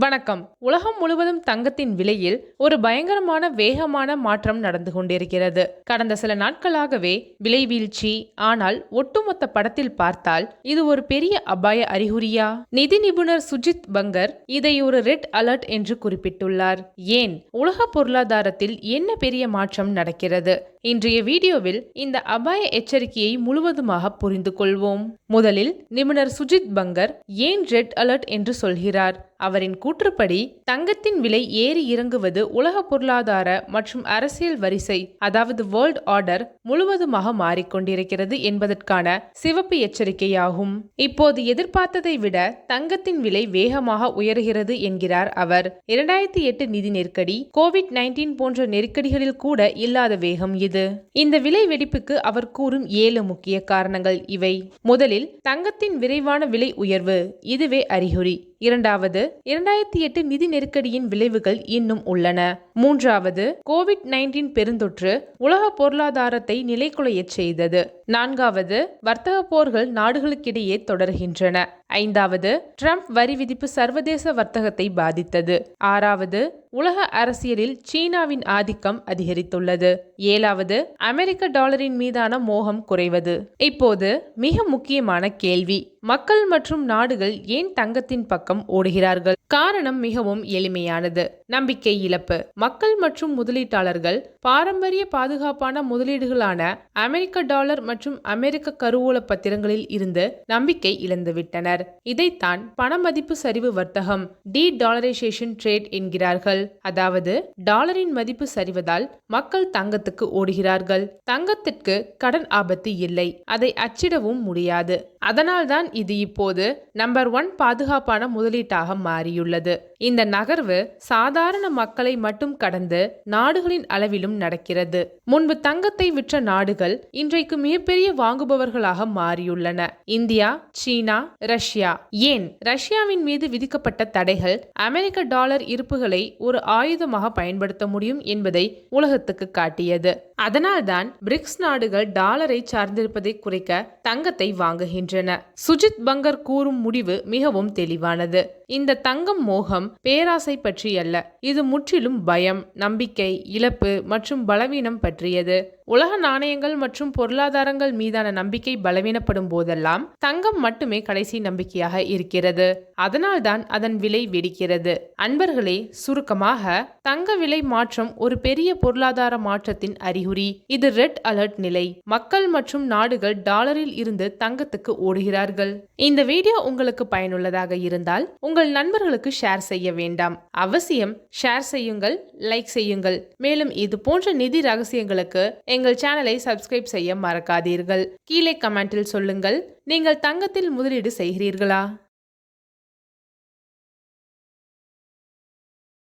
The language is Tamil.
வணக்கம். உலகம் முழுவதும் தங்கத்தின் விலையில் ஒரு பயங்கரமான வேகமான மாற்றம் நடந்து கொண்டிருக்கிறது. கடந்த சில நாட்களாகவே விலை வீழ்ச்சி. ஆனால் ஒட்டுமொத்த படத்தில் பார்த்தால் இது ஒரு பெரிய அபாய அறிகுறியா? நிதி நிபுணர் சுஜித் பங்கர் இதை ஒரு ரெட் அலர்ட் என்று குறிப்பிட்டுள்ளார். ஏன்? உலக பொருளாதாரத்தில் என்ன பெரிய மாற்றம் நடக்கிறது? இன்றைய வீடியோவில் இந்த அபாய எச்சரிக்கையை முழுவதுமாக புரிந்து கொள்வோம் முதலில் நிபுணர் சுஜித் பங்கர் ஏன் ரெட் அலர்ட் என்று சொல்கிறார்? அவரின் கூற்றுப்படி தங்கத்தின் விலை ஏறி இறங்குவது உலக பொருளாதார மற்றும் அரசியல் வரிசை அதாவது வேர்ல்ட் ஆர்டர் முழுவதுமாக மாறிக்கொண்டிருக்கிறது என்பதற்கான சிவப்பு எச்சரிக்கையாகும். இப்போது எதிர்பார்த்ததை விட தங்கத்தின் விலை வேகமாக உயர்கிறது என்கிறார் அவர். இரண்டாயிரத்தி எட்டு நிதி நெருக்கடி கோவிட் நைன்டீன் போன்ற நெருக்கடிகளில் கூட இல்லாத வேகம் இது. இந்த விலை வெடிப்புக்கு அவர் கூறும் ஏழு முக்கிய காரணங்கள் இவை. முதலில் தங்கத்தின் விரைவான விலை உயர்வு இதுவே அறிகுறி. இரண்டாவது இரண்டாயிரத்தி எட்டு நிதி நெருக்கடியின் விளைவுகள் இன்னும் உள்ளன. மூன்றாவது கோவிட் நைன்டீன் பெருந்தொற்று உலக பொருளாதாரத்தை நிலைக்குலையச் செய்தது. நான்காவது வர்த்தக போர்கள் நாடுகளுக்கிடையே தொடர்கின்றன. ஐந்தாவது ட்ரம்ப் வரி விதிப்பு சர்வதேச வர்த்தகத்தை பாதித்தது. ஆறாவது உலக அரசியலில் சீனாவின் ஆதிக்கம் அதிகரித்துள்ளது. ஏழாவது அமெரிக்க டாலரின் மீதான மோகம் குறைவது. இப்போது மிக முக்கியமான கேள்வி. மக்கள் மற்றும் நாடுகள் ஏன் தங்கத்தின் பக்கம் ஓடுகிறார்கள்? காரணம் மிகவும் எளிமையானது. நம்பிக்கை இழப்பு. மக்கள் மற்றும் முதலீட்டாளர்கள் பாரம்பரிய பாதுகாப்பான முதலீடுகளான அமெரிக்க டாலர் மற்றும் அமெரிக்க கருவூல பத்திரங்களில் இருந்து நம்பிக்கை இழந்துவிட்டனர். இதைத்தான் பணமதிப்பு சரிவு வர்த்தகம் டி டாலரைசேஷன் ட்ரேட் என்கிறார்கள். அதாவது டாலரின் மதிப்பு சரிவதால் மக்கள் தங்கத்துக்கு ஓடுகிறார்கள். தங்கத்திற்கு கடன் ஆபத்து இல்லை. அதை அச்சிடவும் முடியாது. அதனால்தான் இது இப்போது நம்பர் ஒன் பாதுகாப்பான முதலீட்டாக மாறியுள்ளது. இந்த நகர்வு சாதாரண மக்களை மட்டும் கடந்து நாடுகளின் அளவிலும் நடக்கிறது. முன்பு தங்கத்தை விற்ற நாடுகள் இன்றைக்கு மிகப்பெரிய வாங்குபவர்களாக மாறியுள்ளன. India China Russia. ஏன்? ரஷ்யாவின் மீது விதிக்கப்பட்ட தடைகள் அமெரிக்க டாலர் இருப்புகளை ஒரு ஆயுதமாக பயன்படுத்த முடியும் என்பதை உலகத்துக்கு காட்டியது. அதனால்தான் பிரிக்ஸ் நாடுகள் டாலரை சார்ந்திருப்பதை குறைக்க தங்கத்தை வாங்குகின்றன. சுஜித் பங்கர் கூறும் முடிவு மிகவும் தெளிவானது. இந்த தங்கம் மோகம் பேராசை பற்றியல்ல. இது முற்றிலும் பயம் நம்பிக்கை இழப்பு மற்றும் பலவீனம் பற்றியது. உலக நாணயங்கள் மற்றும் பொருளாதாரங்கள் மீதான நம்பிக்கை பலவீனப்படும் போதெல்லாம் தங்கம் மட்டுமே கடைசி நம்பிக்கையாக இருக்கிறது. அதனால்தான் அதன் விலை வெடிக்கிறது. அன்பர்களே சுருக்கம் காரணமாக தங்க விலை மாற்றம் ஒரு பெரிய பொருளாதார மாற்றத்தின் அறிகுறி. இது ரெட் அலர்ட் நிலை. மக்கள் மற்றும் நாடுகள் டாலரில் இருந்து தங்கத்துக்கு ஓடுகிறார்கள். இந்த வீடியோ உங்களுக்கு பயனுள்ளதாக இருந்தால் உங்கள் நண்பர்களுக்கு ஷேர் செய்ய வேண்டாம். அவசியம் ஷேர் செய்யுங்கள் லைக் செய்யுங்கள். மேலும் இது போன்ற நிதி ரகசியங்களுக்கு எங்கள் சேனலை சப்ஸ்கிரைப் செய்ய மறக்காதீர்கள். கீழே கமெண்டில் சொல்லுங்கள் நீங்கள் தங்கத்தில் முதலீடு செய்கிறீர்களா?